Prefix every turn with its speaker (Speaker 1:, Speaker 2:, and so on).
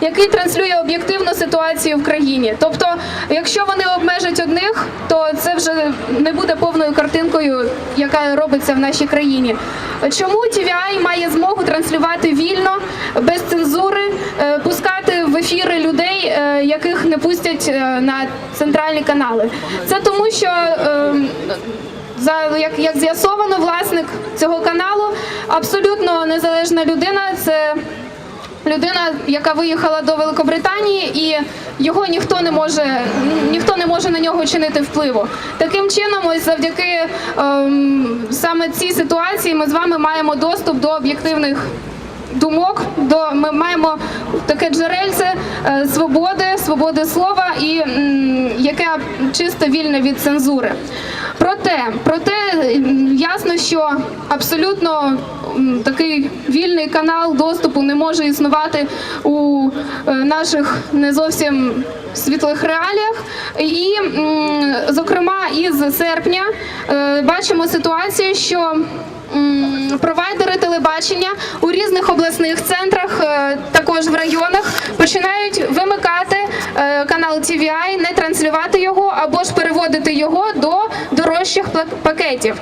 Speaker 1: який транслює об'єктивну ситуацію в країні. Тобто, якщо вони обмежать одних, то це вже не буде повною картинкою, яка робиться в нашій країні. Чому TVI має змогу транслювати вільно, без цензури, е, пускати в ефіри людей, е, яких не пустять е, на центральні канали? Це тому, що е, за як, як з'ясовано, власник цього каналу абсолютно незалежна людина. Це людина, яка виїхала до Великобританії, і його ніхто не може ніхто не може на нього чинити впливу. Таким чином, ось завдяки ем, саме цій ситуації, ми з вами маємо доступ до об'єктивних. Думок до ми маємо таке джерельце е, свободи, свободи слова і яке чисто вільне від цензури. Проте, проте ясно, що абсолютно такий вільний канал доступу не може існувати у е, наших не зовсім світлих реаліях. І, зокрема, із серпня е, бачимо ситуацію, що провайдери телебачення у різних обласних центрах, е, також в районах, починають вимикати канал TVI, не транслювати його або ж переводити його до дорожчих пакетів.